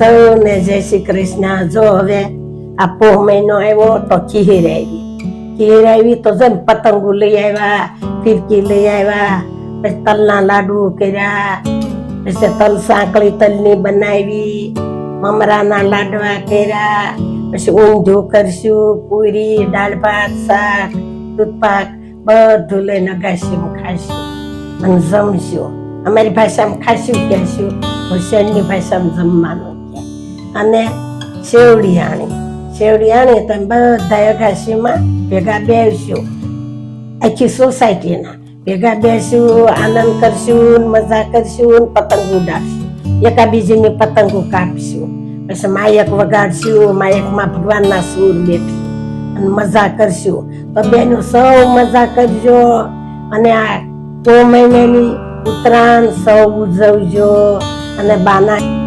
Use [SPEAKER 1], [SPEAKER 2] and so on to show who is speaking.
[SPEAKER 1] સૌને જય શ્રી કૃષ્ણ. જો હવે આ પોહ મહિનો આવ્યો તો ખીર આવી. ખીર આવી તો જેમ પતંગો લઈ આવ્યા, ફિરકી લઈ આવ્યા, પછી તલના લાડુ કર્યા, પછી તલ સાંકળી તલની બનાવી, મમરાના લાડવા કર્યા, પછી ઊંધિયું કરશું, પૂરી, દાળ ભાત, શાક, દૂધપાક, બધું લઈને ગાશું ખાશું અને જમશું. અમારી ભાષામાં ખાશું કહેશું હોશિયારની ભાષામાં જમવાનું. અને શેવડી આણી શેવડી આણી તમે બધા અગાશીમાં ભેગા બેસશું આખી સોસાયટીના ભેગા બેસું, આનંદ કરશું, મજા કરશું પતંગ ઉડાડશું. એકાબીજીની પતંગો કાપશું. પછી માયક વગાડશું, માયકમાં ભગવાનના સૂર બેઠશું અને મજા કરશું. તો બેનો સૌ મજા કરજો. અને આ તો મહિનાની ઉત્તરાયણ સૌ ઉજવજો. અને બાના